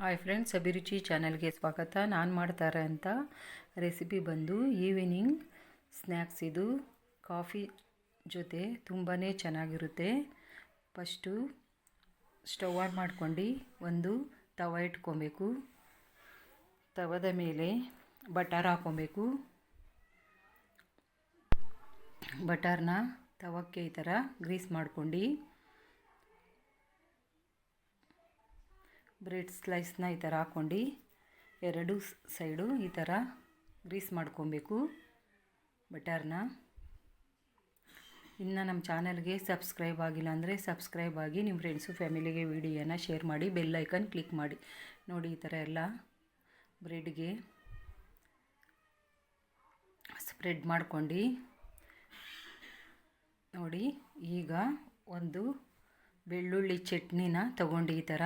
Hi friends ಅಭಿರುಚಿ ಚಾನಲ್ಗೆ ಸ್ವಾಗತ. ನಾನು ಮಾಡ್ತಾರೆ ಅಂತ ರೆಸಿಪಿ ಬಂದು ಈವಿನಿಂಗ್ ಸ್ನ್ಯಾಕ್ಸ್ ಇದು ಕಾಫಿ ಜೊತೆ ತುಂಬಾ ಚೆನ್ನಾಗಿರುತ್ತೆ. ಫಸ್ಟು ಸ್ಟವ್ ಆನ್ ಮಾಡ್ಕೊಂಡು ಒಂದು ತವ ಇಟ್ಕೊಬೇಕು. ತವದ ಮೇಲೆ ಬಟರ್ ಹಾಕ್ಕೊಬೇಕು ಬಟರ್ನ ತವಕ್ಕೆ ಈ ಥರ ಗ್ರೀಸ್ ಮಾಡ್ಕೊಂಡು ಬ್ರೆಡ್ ಸ್ಲೈಸ್ನ ಈ ಥರ ಹಾಕ್ಕೊಂಡು ಎರಡು ಸೈಡು ಈ ಥರ ಗ್ರೀಸ್ ಮಾಡ್ಕೊಬೇಕು ಬಟರ್ನ. ಇನ್ನು ನಮ್ಮ ಚಾನಲ್ಗೆ ಸಬ್ಸ್ಕ್ರೈಬ್ ಆಗಿಲ್ಲ ಅಂದರೆ ಸಬ್ಸ್ಕ್ರೈಬ್ ಆಗಿ ನಿಮ್ಮ ಫ್ರೆಂಡ್ಸು ಫ್ಯಾಮಿಲಿಗೆ ವಿಡಿಯೋನ ಶೇರ್ ಮಾಡಿ ಬೆಲ್ ಐಕನ್ ಕ್ಲಿಕ್ ಮಾಡಿ. ನೋಡಿ ಈ ಥರ ಎಲ್ಲ ಬ್ರೆಡ್ಗೆ ಸ್ಪ್ರೆಡ್ ಮಾಡ್ಕೊಂಡು ನೋಡಿ ಈಗ ಒಂದು ಬೆಳ್ಳುಳ್ಳಿ ಚಟ್ನಿನ ತಗೊಂಡು ಈ ಥರ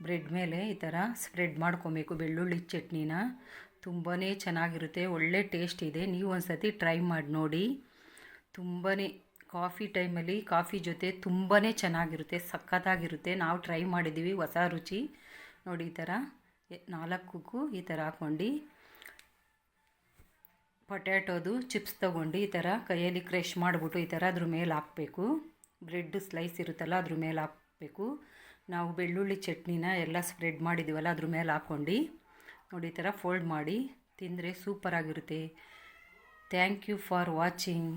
ಬ್ರೆಡ್ ಮೇಲೆ ಈ ಥರ ಸ್ಪ್ರೆಡ್ ಮಾಡ್ಕೊಬೇಕು, ಬೆಳ್ಳುಳ್ಳಿ ಚಟ್ನಿನ. ತುಂಬಾ ಚೆನ್ನಾಗಿರುತ್ತೆ, ಒಳ್ಳೆ ಟೇಸ್ಟ್ ಇದೆ. ನೀವು ಒಂದು ಸತಿ ಟ್ರೈ ಮಾಡಿ ನೋಡಿ. ತುಂಬಾ ಕಾಫಿ ಟೈಮಲ್ಲಿ ಕಾಫಿ ಜೊತೆ ತುಂಬಾ ಚೆನ್ನಾಗಿರುತ್ತೆ, ಸಖತ್ತಾಗಿರುತ್ತೆ. ನಾವು ಟ್ರೈ ಮಾಡಿದ್ದೀವಿ, ಹೊಸ ರುಚಿ. ನೋಡಿ ಈ ಥರ ನಾಲ್ಕಕ್ಕೂ ಈ ಥರ ಹಾಕ್ಕೊಂಡು. ಪೊಟ್ಯಾಟೋದು, ಚಿಪ್ಸ್ ತೊಗೊಂಡು ಈ ಥರ ಕೈಯಲ್ಲಿ ಕ್ರಷ್ ಮಾಡಿಬಿಟ್ಟು ಈ ಥರ ಅದ್ರ ಮೇಲೆ ಹಾಕಬೇಕು. ಬ್ರೆಡ್ ಸ್ಲೈಸ್ ಇರುತ್ತಲ್ಲ, ಅದ್ರ ಮೇಲೆ ಹಾಕಬೇಕು. ನಾವು ಬೆಳ್ಳುಳ್ಳಿ ಚಟ್ನಿನ ಎಲ್ಲ ಸ್ಪ್ರೆಡ್ ಮಾಡಿದ್ದೀವಲ್ಲ ಅದ್ರ ಮೇಲೆ ಹಾಕ್ಕೊಂಡು ನೋಡಿ ಈ ಥರ ಫೋಲ್ಡ್ ಮಾಡಿ ತಿಂದರೆ ಸೂಪರಾಗಿರುತ್ತೆ ಥ್ಯಾಂಕ್ ಯು ಫಾರ್ ವಾಚಿಂಗ್